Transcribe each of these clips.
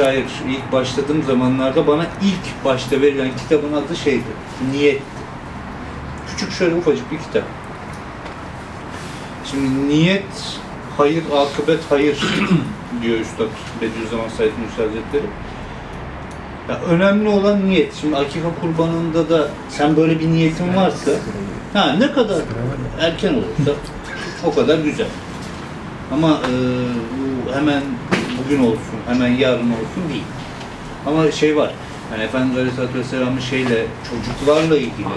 vesaire ilk başladığım zamanlarda bana ilk başta verilen kitabın adı şeydi. Niyet. Küçük şöyle ufacık bir kitap. Şimdi niyet, hayır, akıbet, hayır diyor Üstad Bediüzzaman Said Nursi Hazretleri. Ya önemli olan niyet. Şimdi akika kurbanında da sen böyle bir niyetin varsa ha ne kadar erken olursa o kadar güzel. Ama e, bu hemen bugün olsun, hemen yarın olsun değil. Ama şey var, yani Efendimiz Aleyhisselatü Vesselam'ın şeyle, çocuklarla ilgili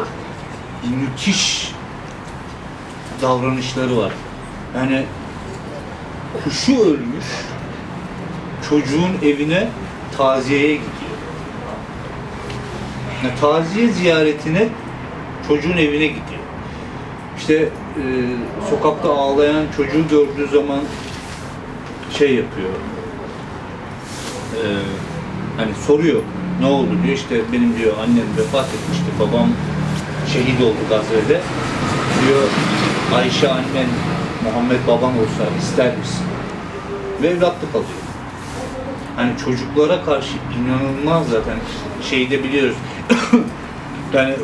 müthiş davranışları var. Yani kuşu ölmüş, çocuğun evine taziyeye gidiyor. Yani taziye ziyaretine çocuğun evine gidiyor. İşte e, sokakta ağlayan çocuğu gördüğü zaman şey yapıyor. E, hani soruyor ne oldu diyor işte benim diyor annem vefat etmişti babam şehit oldu Gazze'de diyor Ayşe annen Muhammed baban olsa ister misin? Ve evlatlık alıyor. Hani çocuklara karşı inanılmaz zaten şeyde biliyoruz. yani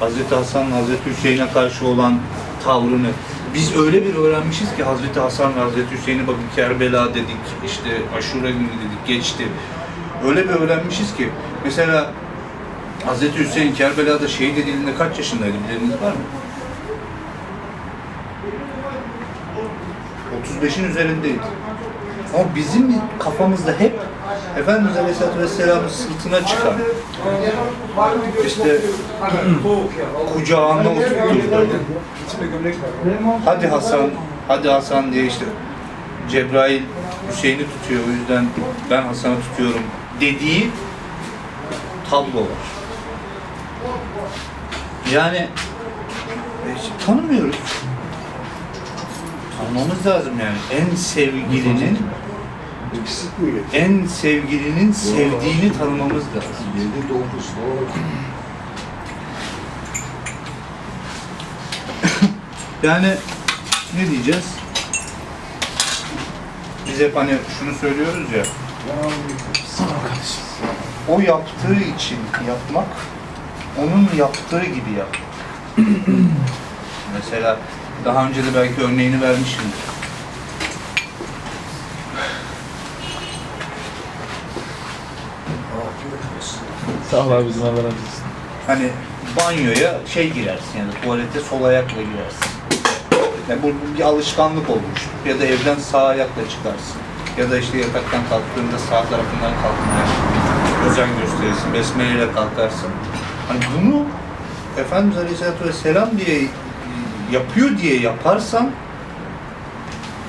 Hazreti Hasan Hazreti Hüseyin'e karşı olan tavrını biz öyle bir öğrenmişiz ki Hazreti Hasan ve Hazreti Hüseyin'i bakın Kerbela dedik, işte Aşure günü dedik, geçti. Öyle bir öğrenmişiz ki mesela Hazreti Hüseyin Kerbela'da şehit edildiğinde kaç yaşındaydı bileniniz var mı? 35'in üzerindeydi. Ama bizim kafamızda hep Efendimiz Aleyhisselatü Vesselam'ın sırtına çıkan, işte kucağına oturtturdu. Hadi Hasan, hadi Hasan diye işte Cebrail Hüseyin'i tutuyor o yüzden ben Hasan'ı tutuyorum dediği tablo var. Yani e, tanımıyoruz. Tanımamız lazım yani. En sevgilinin Eksik mi? en sevgilinin sevdiğini tanımamız lazım. 7 9 doğru. Yani ne diyeceğiz? Biz hep hani şunu söylüyoruz ya. O yaptığı için yapmak, onun yaptığı gibi yap. Mesela daha önce de belki örneğini olsun. Sağ ol abi bizim Allah razı olsun. Hani banyoya şey girersin yani tuvalete sol ayakla girersin. Yani bu bu bir alışkanlık olmuş. Ya da evden sağ ayakla çıkarsın. Ya da işte yataktan kalktığında sağ tarafından kalkmaya özen gösterirsin. Besmele ile kalkarsın. Hani bunu Efendimiz Aleyhisselatü Vesselam diye yapıyor diye yaparsan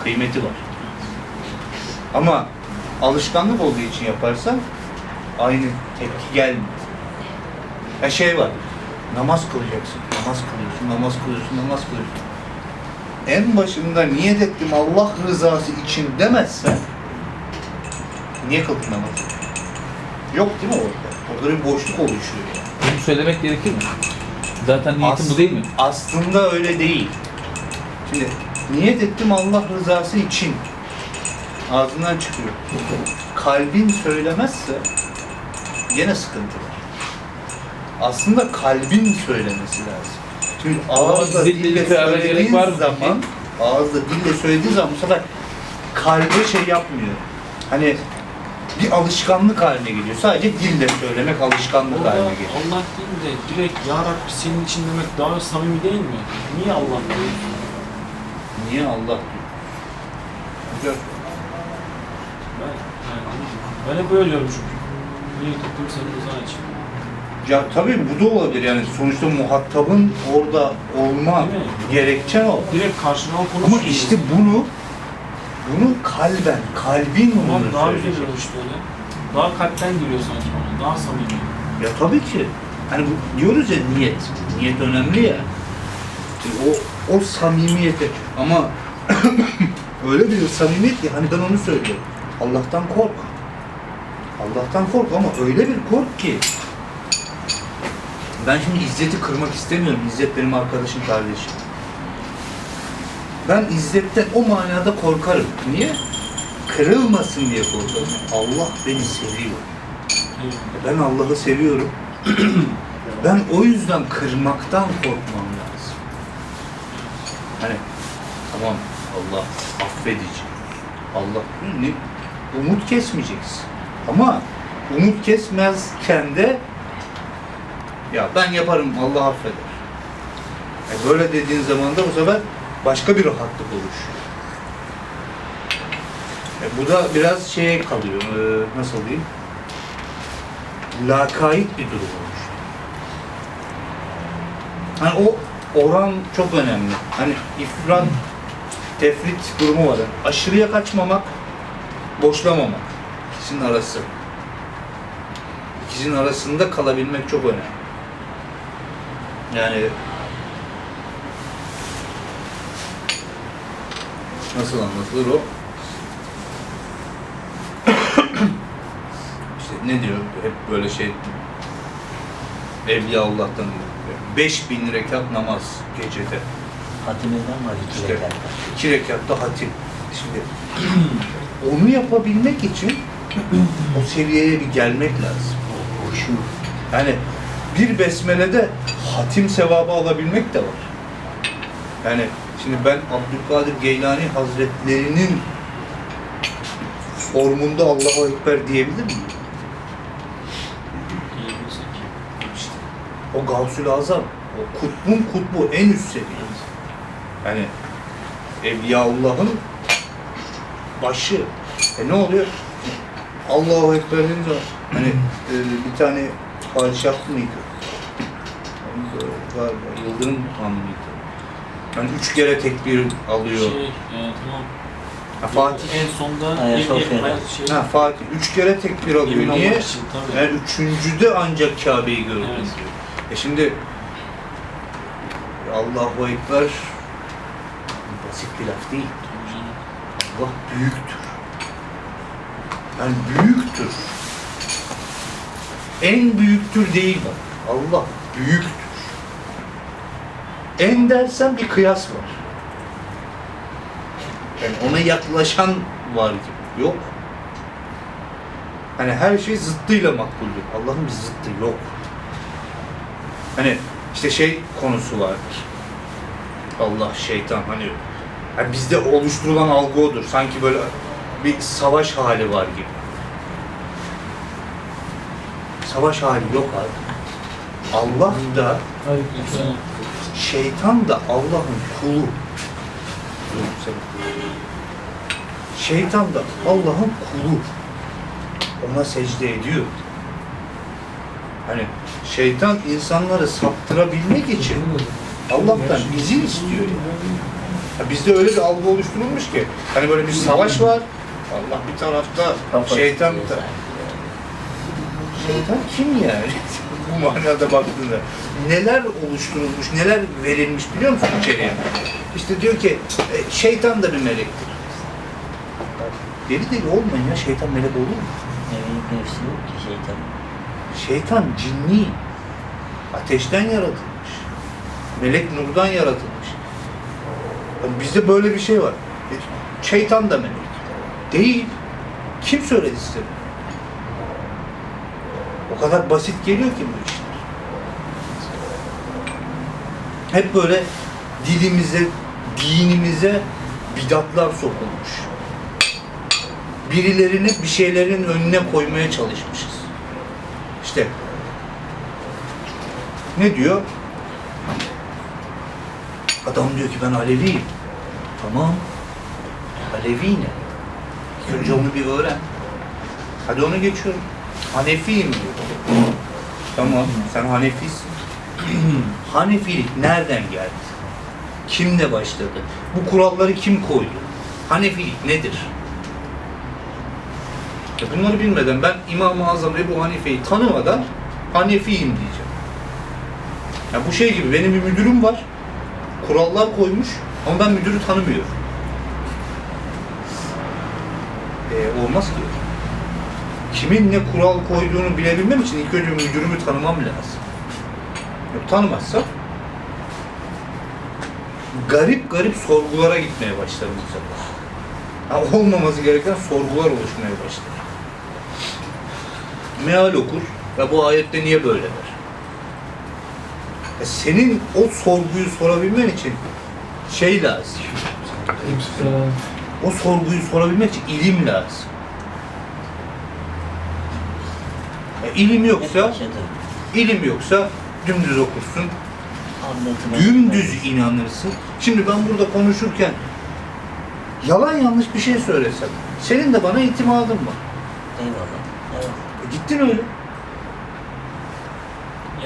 kıymeti var. Ama alışkanlık olduğu için yaparsan aynı tepki gelmiyor. Ya şey var, namaz kılacaksın, namaz kılıyorsun, namaz kılıyorsun, namaz kılıyorsun. En başında niyet ettim Allah rızası için demezsen, niye kıldın namazı? Yok değil mi orada? Orada bir boşluk oluşuyor yani. Bunu söylemek gerekir mi? Zaten niyetim As- bu değil mi? Aslında öyle değil. Şimdi niyet ettim Allah rızası için ağzından çıkıyor. Kalbin söylemezse gene sıkıntı var. Aslında kalbin söylemesi lazım. Şimdi ağızla dille dille gerek söylediğin var mı zaman ağızla dille söylediğin zaman bu sefer kalbe şey yapmıyor. Hani bir alışkanlık haline geliyor. Sadece dille söylemek alışkanlık haline geliyor. Allah değil de direkt Ya Rabbi senin için demek daha samimi değil mi? Niye Allah diyorsun? Niye Allah diyor? Güzel. Ben, yani, ben hep öyle diyorum çünkü. Niye tuttum senin rızan için? Ya tabii bu da olabilir yani sonuçta muhatabın orada olma gerekçen o. Direkt karşına konuş. Ama işte bunu bunu kalben, kalbin Tamam bunu daha güzel söyleyecek. olur işte öyle. Daha kalpten giriyor sanki bana. Daha samimi. Ya tabii ki. Hani bu, diyoruz ya niyet. Niyet önemli ya. Şimdi o o samimiyete ama öyle bir samimiyet ki hani ben onu söylüyorum. Allah'tan kork. Allah'tan kork ama öyle bir kork ki ben şimdi İzzet'i kırmak istemiyorum. İzzet benim arkadaşım, kardeşim. Ben İzzet'ten o manada korkarım. Niye? kırılmasın diye korkuyorum. Allah beni seviyor. Ben Allah'ı seviyorum. ben o yüzden kırmaktan korkmam lazım. Hani tamam Allah affedici. Allah ne umut kesmeyeceksin. Ama umut kesmezken de ya ben yaparım Allah affeder. E böyle dediğin zaman da bu sefer başka bir rahatlık oluşuyor. E bu da biraz şeye kalıyor. e, nasıl diyeyim? lakayt bir durum olmuş. Hani o oran çok önemli. Hani ifrat, tefrit durumu var. Yani aşırıya kaçmamak, boşlamamak. İkisinin arası. İkisinin arasında kalabilmek çok önemli. Yani nasıl anlatılır o? işte ne diyor hep böyle şey Evliya Allah'tan 5000 rekat namaz gecede. Hatimeden var iki İşte. rekat. iki rekatta hatim. Şimdi onu yapabilmek için o seviyeye bir gelmek lazım. O şu. Yani bir besmelede hatim sevabı alabilmek de var. Yani şimdi ben Abdülkadir Geylani Hazretlerinin formunda Allahu Ekber diyebilir miyim? İşte o Gavsül Azam, o kutbun kutbu en üst seviye. Yani Evliyaullah'ın başı. E ne oluyor? Allahu Ekber deyince hani e, bir tane padişah mıydı? Galiba Yıldırım Han mıydı? Yani üç kere tekbir alıyor. Şey, e, tamam. Ha, Fatih. En sonda Ayasofya'da. Hayır, şey, Ha, Fatih üç kere tekbir alıyor. emin Niye? için tabii. Yani üçüncüde ancak Kabe'yi gördüm Evet. diyor. E şimdi Allahu Ekber basit bir laf değil. Allah büyüktür. Yani büyüktür. En büyüktür değil bak. Allah büyüktür. En dersen bir kıyas var. Yani ona yaklaşan var gibi. Yok. Hani her şey zıttıyla makbuldür. Allah'ın bir zıttı yok. Hani işte şey konusu vardır. Allah, şeytan hani yani bizde oluşturulan algı odur. Sanki böyle bir savaş hali var gibi. Savaş hali yok abi. Allah da şeytan da Allah'ın kulu. Şeytan da Allah'ın kulu. Ona secde ediyor. Hani şeytan insanları saptırabilmek için Allah'tan izin istiyor. Yani. Ya bizde öyle bir algı oluşturulmuş ki hani böyle bir savaş var. Allah bir tarafta, şeytan bir tarafta. Şeytan kim yani? Bu manada baktığında. Neler oluşturulmuş, neler verilmiş biliyor musun içeriye? İşte diyor ki e, şeytan da bir melektir. Deli deli olmayın ya şeytan melek olur mu? Meleğin nefsi yok ki şeytan. Şeytan cinni. Ateşten yaratılmış. Melek nurdan yaratılmış. Yani bizde böyle bir şey var. Şeytan da melek. Değil. Kim söyledi size? bunu? O kadar basit geliyor ki bu işler. Hep böyle dilimize, dinimize bidatlar sokulmuş. Birilerini bir şeylerin önüne koymaya çalışmışız. İşte ne diyor? Adam diyor ki ben Aleviyim. Tamam. Alevi ne? İlk önce onu bir öğren. Hadi onu geçiyorum. Hanefiyim diyor. Tamam, sen Hanefisin. Hanefilik nereden geldi? Kimle başladı? Bu kuralları kim koydu? Hanefilik nedir? Ya bunları bilmeden ben İmam-ı Azam Ebu Hanife'yi tanımadan Hanefiyim diyeceğim. Ya bu şey gibi benim bir müdürüm var. Kurallar koymuş ama ben müdürü tanımıyorum. E, olmaz ki. Kimin ne kural koyduğunu bilebilmem için ilk önce müdürümü tanımam lazım. Yok, tanımazsam garip garip sorgulara gitmeye başlarım bu sefer. Ama olmaması gereken sorgular oluşmaya başlar. Meal okur ve bu ayette niye böyle der? E senin o sorguyu sorabilmen için şey lazım. O sorguyu sorabilmek için ilim lazım. E, ilim yoksa, ilim yoksa dümdüz okursun, Anlatıma dümdüz inanırsın. Şimdi ben burada konuşurken yalan yanlış bir şey söylesem, senin de bana itimadın var. Eyvallah. Evet. E, gittin öyle.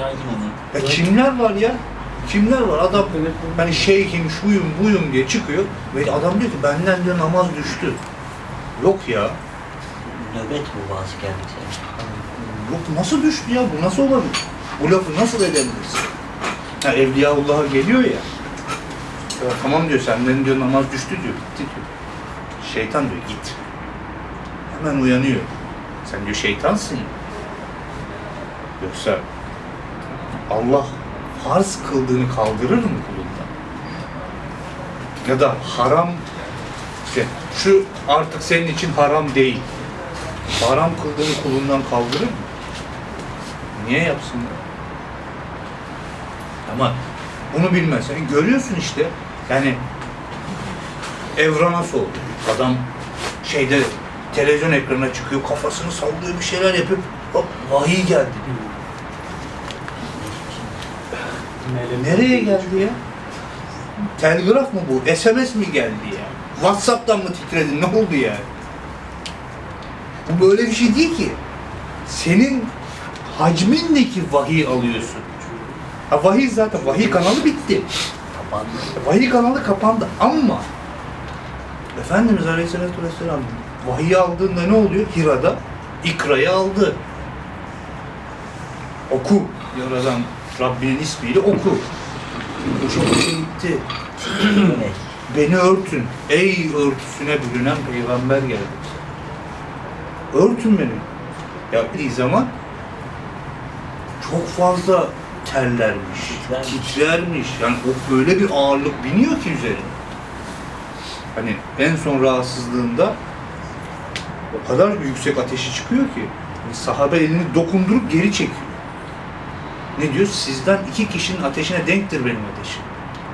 Yaydın onu. Ya kimler var ya? Kimler var? Adam hani şeyhim, şuyum, buyum diye çıkıyor ve adam diyor ki benden diyor namaz düştü. Yok ya. Nöbet bu bazı geldikçe. Yok nasıl düştü ya? Bu nasıl olabilir? Bu lafı nasıl edebilirsin? Ha, Evliyaullah'a geliyor ya. ya. Tamam diyor senden diyor namaz düştü diyor. Gitti diyor. Şeytan diyor git. Hemen uyanıyor. Sen diyor şeytansın. Yoksa Allah farz kıldığını kaldırır mı kulundan? Ya da haram işte şu artık senin için haram değil. Haram kıldığını kulundan kaldırır mı? Niye yapsın? Ama bunu bilmezsen görüyorsun işte yani Evra nasıl? Adam şeyde televizyon ekranına çıkıyor, kafasını sallıyor, bir şeyler yapıp hop vahiy geldi. Nereye geldi ya? Telgraf mı bu? SMS mi geldi ya? Whatsapp'tan mı titredin? Ne oldu ya? Bu böyle bir şey değil ki. Senin hacmindeki vahiy alıyorsun. Ha vahiy zaten, vahiy kanalı bitti. Kapandı. Vahiy kanalı kapandı ama Efendimiz Aleyhisselatü Vesselam vahiy aldığında ne oluyor? Hira'da ikrayı aldı. Oku. Yaradan Rabbinin ismiyle oku. Çok hoşa gitti. Beni örtün. Ey örtüsüne bürünen peygamber geldi. Örtün beni. Yaptığı zaman çok fazla terlermiş, Titlermiş. titlermiş. Yani o böyle bir ağırlık biniyor ki üzerine. Hani en son rahatsızlığında o kadar yüksek ateşi çıkıyor ki hani sahabe elini dokundurup geri çekiyor. Ne diyor? Sizden iki kişinin ateşine denktir benim ateşim.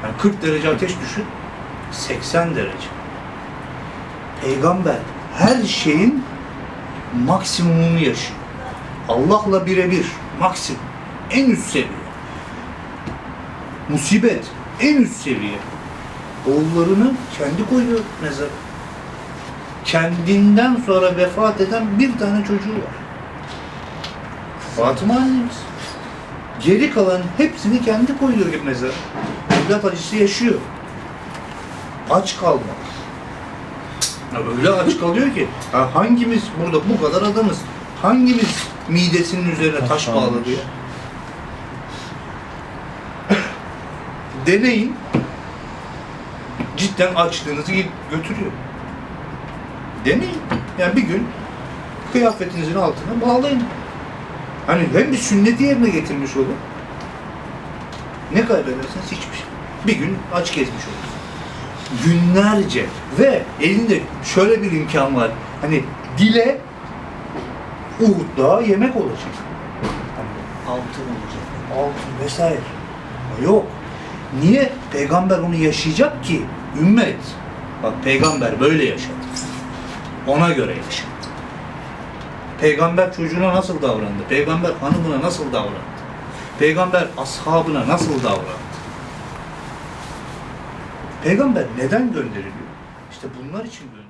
Yani 40 derece ateş düşün, 80 derece. Peygamber her şeyin maksimumunu yaşıyor. Allah'la birebir, maksimum, en üst seviye. Musibet, en üst seviye. Oğullarını kendi koyuyor mezara. Kendinden sonra vefat eden bir tane çocuğu var. Fatıma annemiz. Geri kalan hepsini kendi koyuyor gibi mezara. Evlat acısı yaşıyor. Aç kalma. Ya öyle aç kalıyor ki ha hangimiz burada bu kadar adamız? Hangimiz midesinin üzerine taş, bağladı ya? Deneyin. Cidden açlığınızı götürüyor. Deneyin. Yani bir gün kıyafetinizin altına bağlayın. Hani hem bir sünneti yerine getirmiş olur. Ne kaybedersiniz? Hiçbir şey. Bir gün aç gezmiş olursun. Günlerce ve elinde şöyle bir imkan var. Hani dile Uhud Dağı yemek olacak. Hani Altın olacak. altın vesaire. Yok. Niye? Peygamber onu yaşayacak ki ümmet. Bak peygamber böyle yaşadı. Ona göre yaşadı. Peygamber çocuğuna nasıl davrandı? Peygamber hanımına nasıl davrandı? Peygamber ashabına nasıl davrandı? Peygamber neden gönderiliyor? İşte bunlar için gönderiliyor.